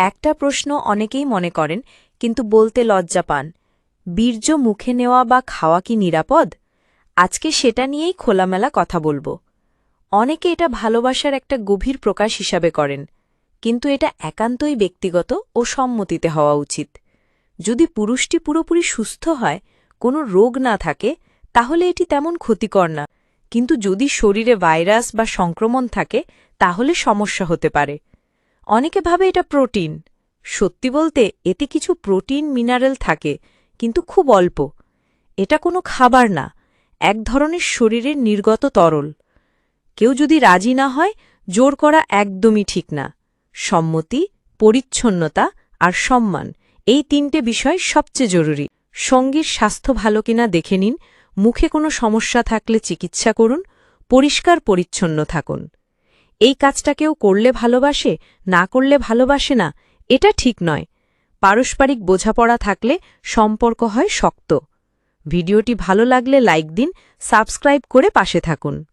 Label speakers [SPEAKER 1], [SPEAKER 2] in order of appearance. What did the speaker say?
[SPEAKER 1] একটা প্রশ্ন অনেকেই মনে করেন, কিন্তু বলতে লজ্জা পান। বীর্য মুখে নেওয়া বা খাওয়া কি নিরাপদ? আজকে সেটা নিয়েই খোলামেলা কথা বলব। অনেকে এটা ভালোবাসার একটা গভীর প্রকাশ হিসাবে করেন, কিন্তু এটা একান্তই ব্যক্তিগত ও সম্মতিতে হওয়া উচিত। যদি পুরুষটি পুরোপুরি সুস্থ হয়, কোনো রোগ না থাকে, তাহলে এটি তেমন ক্ষতিকর না। কিন্তু যদি শরীরে ভাইরাস বা সংক্রমণ থাকে, তাহলে সমস্যা হতে পারে। অনেকে ভাবে এটা প্রোটিন। সত্যি বলতে, এতে কিছু প্রোটিন, মিনারেল থাকে, কিন্তু খুব অল্প। এটা কোনো খাবার না, এক ধরনের শরীরের নির্গত তরল। কেউ যদি রাজি না হয়, জোর করা একদমই ঠিক না। সম্মতি, পরিচ্ছন্নতা আর সম্মান, এই তিনটে বিষয় সবচেয়ে জরুরি। সঙ্গীর স্বাস্থ্য ভালো কিনা দেখে নিন, মুখে কোনো সমস্যা থাকলে চিকিৎসা করুন, পরিষ্কার পরিচ্ছন্ন থাকুন। এই কাজটা কেউ করলে ভালোবাসে, না করলে ভালোবাসে না, এটা ঠিক নয়। পারস্পরিক বোঝাপড়া থাকলে সম্পর্ক হয় শক্ত। ভিডিওটি ভালো লাগলে লাইক দিন, সাবস্ক্রাইব করে পাশে থাকুন।